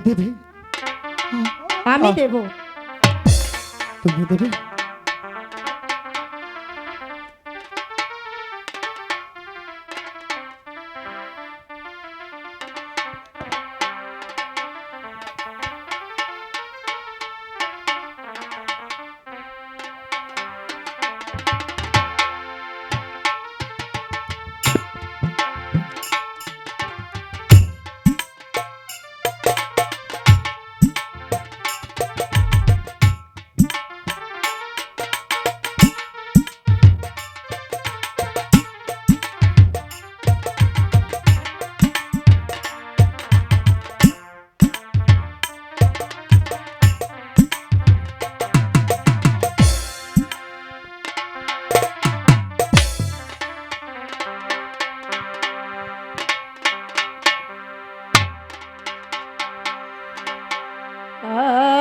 দেবে। আমি দেব। তুমি দেবে? Ah.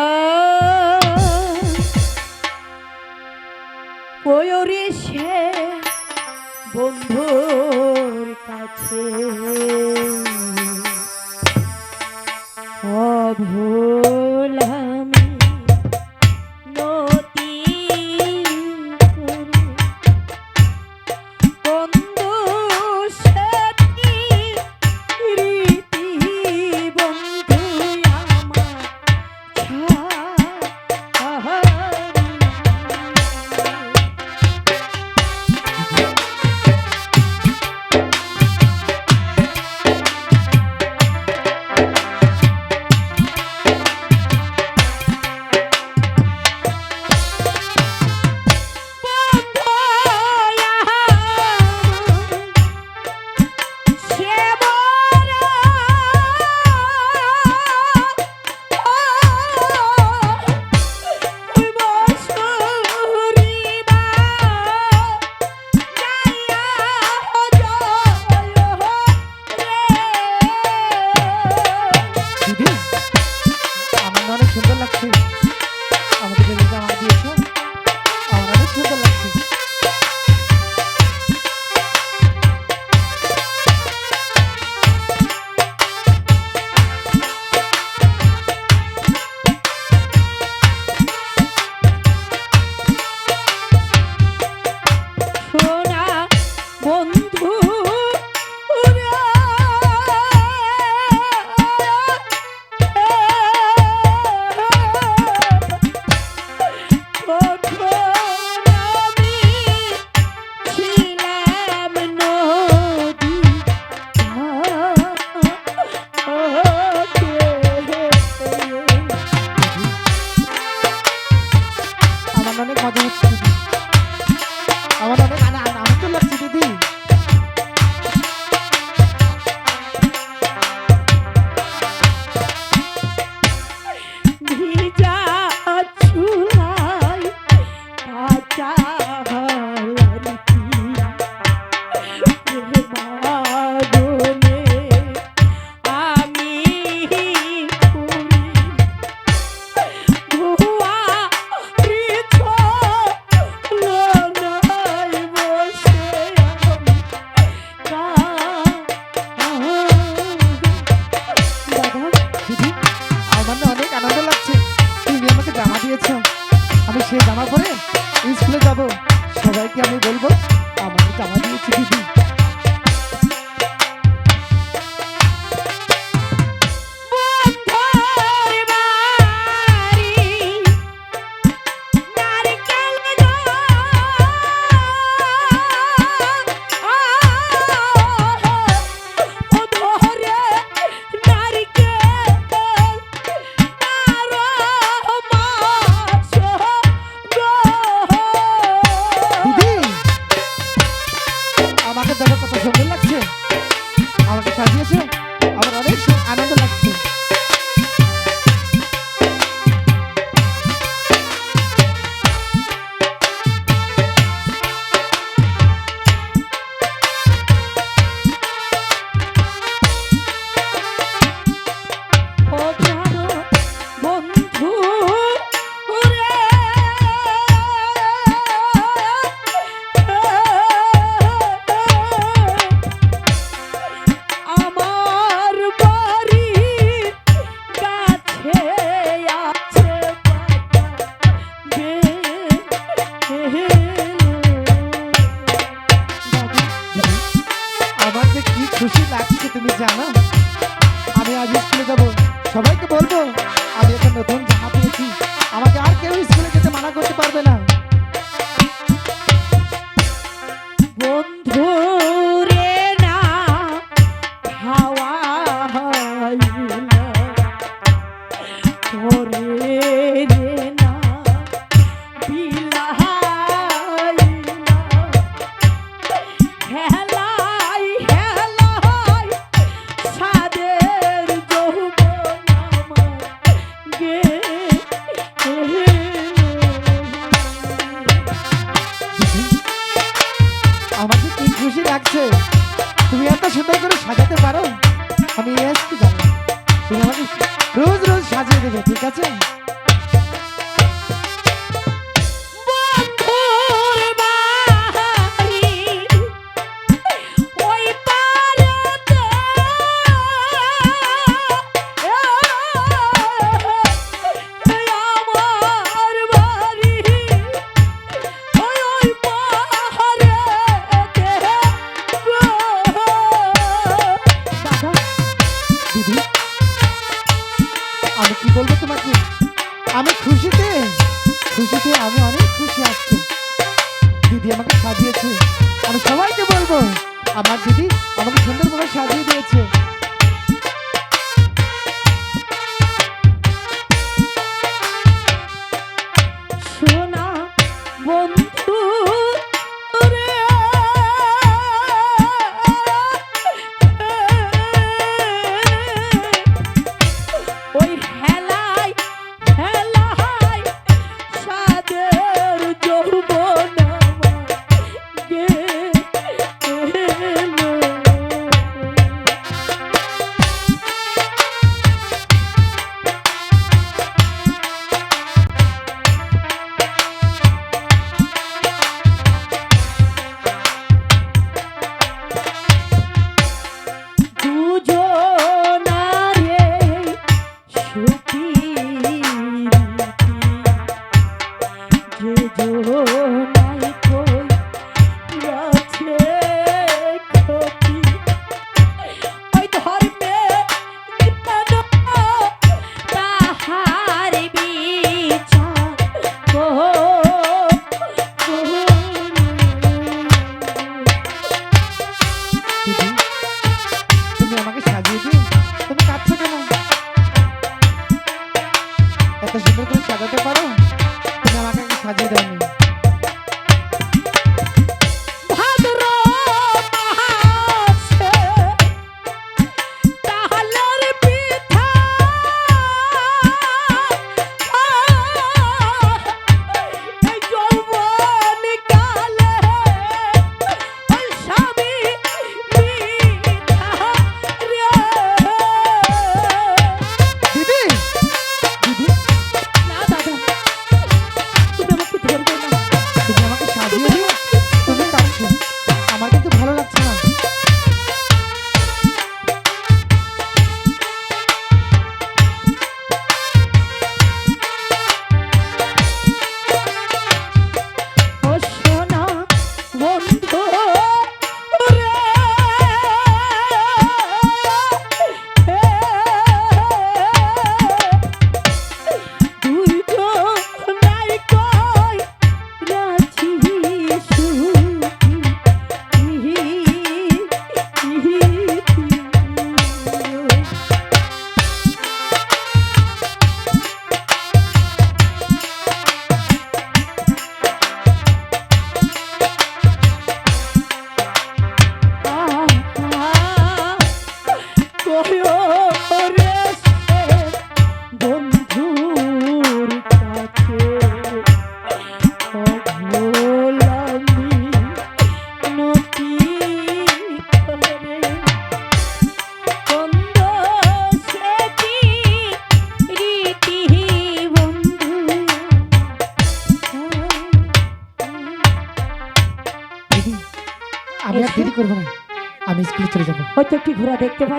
আমি অনেক খুশি আছি। দিদি আমাকে সাজিয়েছে। আমি সবাইকে বলব, আমার দিদি আমাকে সুন্দরভাবে সাজিয়ে দিয়েছে। তাই কই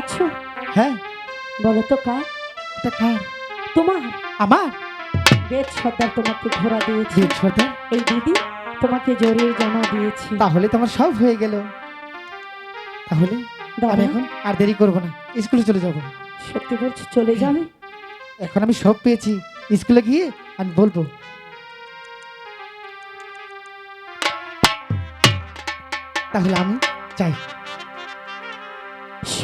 আছো হ্যাঁ। বলো তো কার? এটা কার? তোমার? আমার? বেদ সর্দার তোমাকে ঘোরা দিয়েছে। বেদ সর্দার? এই দিদি তোমাকে জড়িয়ে জমা দিয়েছি। তাহলে তোমার সব হয়ে গেল। তাহলে আমি এখন আর দেরি করব না। স্কুলে চলে যাব। সত্যি বলছি চলে যাবে? এখন আমি সব পেয়েছি। স্কুলে গিয়ে আমি বলব। তাহলে আমি চাই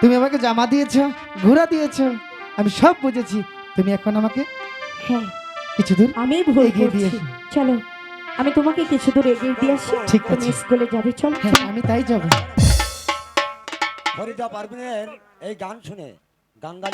তুমি আমাকে জামা দিয়েছ ঘোড়া দিয়েছ আমি সব বুঝেছি। তুমি এখন আমাকে হ্যাঁ কিছু দূর আমি ভুল এগিয়ে দিয়ে চলো আমি তোমাকে কিছু দূর এগিয়ে দিয়ে আসি। ঠিক আছে। স্কুলে যাবে চল হ্যাঁ আমি তাই যাব। ফরিদা পারভিনের এই গান শুনে গান গান